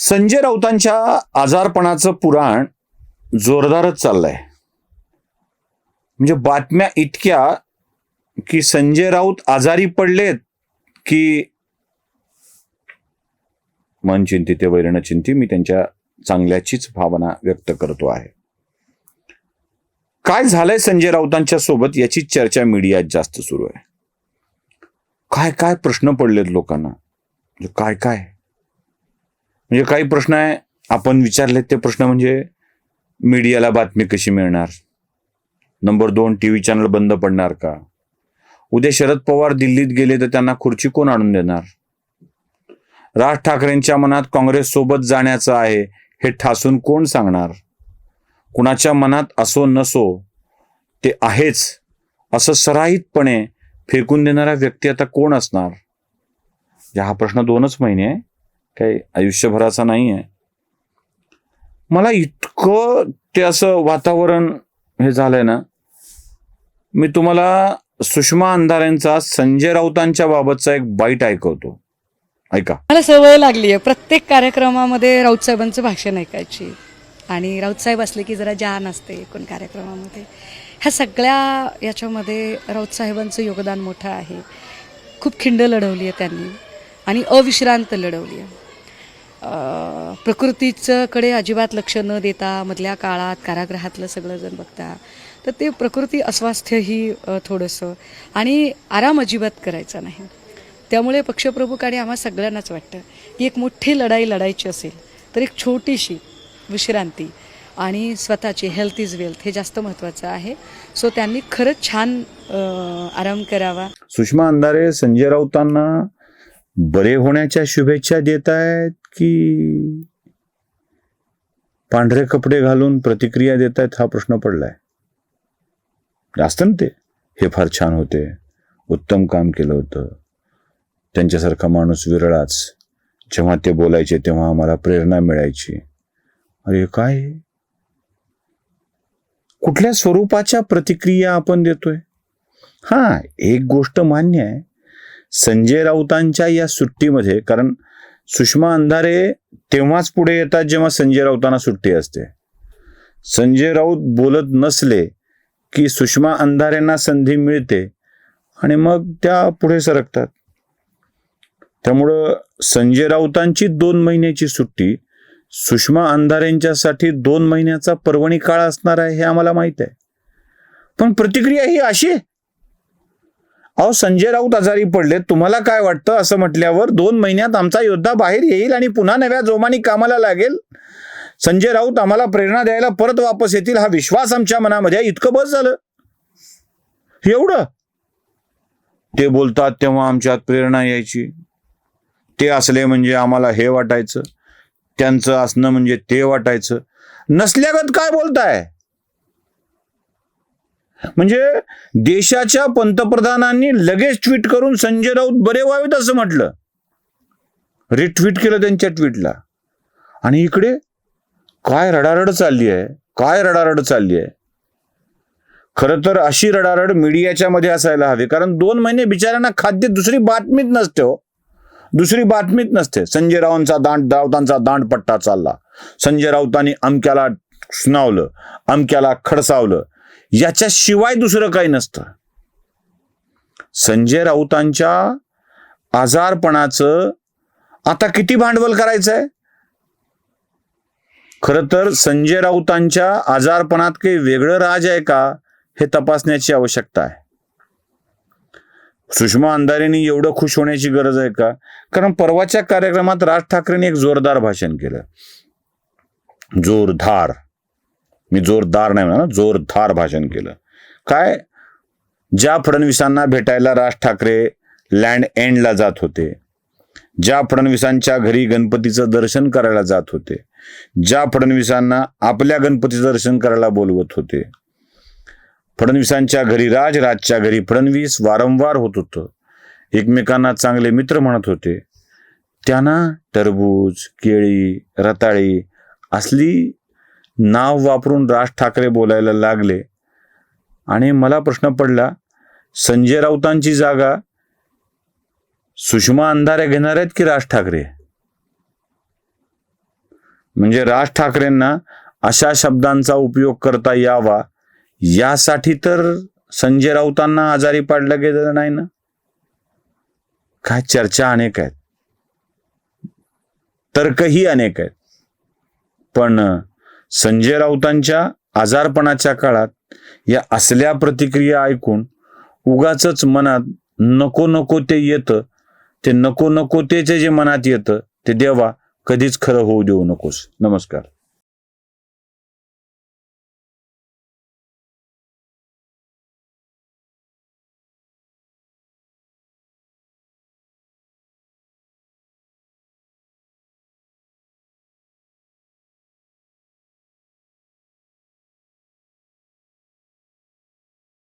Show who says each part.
Speaker 1: संजय राऊतांच्या आजारपणाचं पुराण जोरदारच चाललंय. म्हणजे बातम्या इतक्या की संजय राऊत आजारी पडलेत की मन चिंती ते वैरण चिंती मी त्यांच्या चांगल्याचीच भावना व्यक्त करतो आहे. काय झालंय संजय राऊतांच्या सोबत याची चर्चा मीडियात जास्त सुरू आहे. काय काय प्रश्न पडलेत लोकांना? म्हणजे काय काय? म्हणजे काही प्रश्न आहे आपण विचारलेत ते प्रश्न म्हणजे मीडियाला बातमी कशी मिळणार? नंबर दोन टी व्ही चॅनल बंद पडणार का? उद्या शरद पवार दिल्लीत गेले तर त्यांना खुर्ची कोण आणून देणार? राज ठाकरेंच्या मनात काँग्रेस सोबत जाण्याचं आहे हे ठासून कोण सांगणार? कुणाच्या मनात असो नसो ते आहेच असं सराहितपणे फेकून देणारा व्यक्ती आता कोण असणार? हा प्रश्न दोनच महिने आहे. काही आयुष्यभराचा नाही आहे मला इतकं ते असं वातावरण हे झालंय ना मी तुम्हाला सुषमा अंधारेंचा संजय राऊतांच्या बाबतचा एक बाईट ऐकवतो. ऐका.
Speaker 2: मला सवय लागली आहे प्रत्येक कार्यक्रमामध्ये राऊत साहेबांचं भाषण ऐकायची. आणि राऊत साहेब असले की जरा जान असते एकूण कार्यक्रमामध्ये. ह्या सगळ्या याच्यामध्ये राऊत साहेबांचं योगदान मोठं आहे. खूप खिंड लढवली आहे त्यांनी. आणि अविश्रांत लढवली आहे अं, प्रकृतीचं कडे अजिबात लक्ष न देता मधल्या काळात कारागृहातलं सगळं जण बघता तर ते प्रकृती अस्वास्थ्यही थोडंसं. आणि आराम अजिबात करायचा नाही. त्यामुळे पक्षप्रमुख आणि आम्हा सगळ्यांनाच वाटतं की एक मोठी लढाई लढायची असेल तर एक छोटीशी विश्रांती आणि स्वतःची हेल्थ इज वेल्थ हे जास्त महत्त्वाचं आहे. सो त्यांनी खरंच छान आराम करावा.
Speaker 1: सुषमा अंधारे संजय राऊतांना बरे होण्याच्या शुभेच्छा देत आहेत की पांढरे कपडे घालून प्रतिक्रिया देत आहेत हा प्रश्न पडलाय. जास्त ना ते हे फार छान होते. उत्तम काम केलं होतं. त्यांच्यासारखा माणूस विरळाच. जेव्हा ते बोलायचे तेव्हा आम्हाला प्रेरणा मिळायची. अरे काय? कुठल्या स्वरूपाच्या प्रतिक्रिया आपण देतोय? हा एक गोष्ट मान्य आहे. संजय राऊतांच्या या सुट्टीमध्ये कारण सुषमा अंधारे तेव्हाच पुढे येतात जेव्हा संजय राऊतांना सुट्टी असते. संजय राऊत बोलत नसले की सुषमा अंधारेंना संधी मिळते आणि मग त्या पुढे सरकतात. त्यामुळं संजय राऊतांची दोन महिन्याची सुट्टी सुषमा अंधारेंच्यासाठी दोन महिन्याचा पर्वणी काळ असणार आहे हे आम्हाला माहीत आहे. पण प्रतिक्रिया ही अशी आहे अहो संजय राऊत आजारी पडले तुम्हाला काय वाटतं? असं म्हटल्यावर दोन महिन्यात आमचा योद्धा बाहेर येईल आणि पुन्हा नव्या जोमाने कामाला लागेल? संजय राऊत आम्हाला प्रेरणा द्यायला परत वापस येतील हा विश्वास आमच्या मनामध्ये आहे. इतकं बस झालं. एवढं? ते बोलतात तेव्हा आमच्यात प्रेरणा यायची. ते असले म्हणजे आम्हाला हे वाटायचं. त्यांचं असणं म्हणजे ते वाटायचं. नसल्यागत काय बोलताय? म्हणजे देशाच्या पंतप्रधानांनी लगेच ट्विट करून संजय राऊत बरे व्हावेत असं म्हटलं. रिट्विट केलं त्यांच्या ट्विटला. आणि इकडे काय रडारड चालली आहे? काय रडारड चालली आहे? खरं तर अशी रडारड मीडियाच्या मध्ये असायला हवी कारण दोन महिने बिचाऱ्यांना खाद्य दुसरी बातमीत नसते हो. दुसरी बातमीत नसते. संजय रावांचा दांड राऊतांचा दांडपट्टा चालला. संजय राऊतांनी अमक्याला सुनावलं अमक्याला खडसावलं याच्याशिवाय दुसरं काही नसतं. संजय राऊतांच्या आजारपणाचं आता किती भांडवल करायचं आहे खरं तर संजय राऊतांच्या आजारपणात काही वेगळं राज आहे का हे तपासण्याची आवश्यकता आहे. सुषमा अंधारेंनी एवढं खुश होण्याची गरज आहे का? कारण परवाच्या कार्यक्रमात राज ठाकरेंनी एक जोरदार भाषण केलं. जोरदार. मी जोरदार नाही म्हणा जोरदार भाषण केलं. काय? ज्या फडणवीसांना भेटायला राज ठाकरे लँड एंडला जात होते ज्या फडणवीसांच्या घरी गणपतीचं दर्शन करायला जात होते ज्या फडणवीसांना आपल्या गणपतीचं दर्शन करायला बोलवत होते फडणवीसांच्या घरी राज राजच्या घरी फडणवीस वारंवार होत होतं. एकमेकांना चांगले मित्र म्हणत होते. त्यांना टरबूज केळी रताळी असली नाव वापरून राज ठाकरे बोलायला लागले. आणि मला प्रश्न पडला संजय राऊतांची जागा सुषमा अंधारे घेणार आहेत की राज ठाकरे? म्हणजे राज ठाकरेंना अशा शब्दांचा उपयोग करता यावा यासाठी तर संजय राऊतांना आजारी पाडलं गेलेलं नाही ना? काय चर्चा अनेक आहेत. तर्कही अनेक आहेत. पण संजय राऊतांच्या आजारपणाच्या काळात या असल्या प्रतिक्रिया ऐकून उगाच मनात नको नको ते येतं ते नको नको तेचे जे मनात येतं ते देवा कधीच खरं होऊ देऊ नकोस. नमस्कार.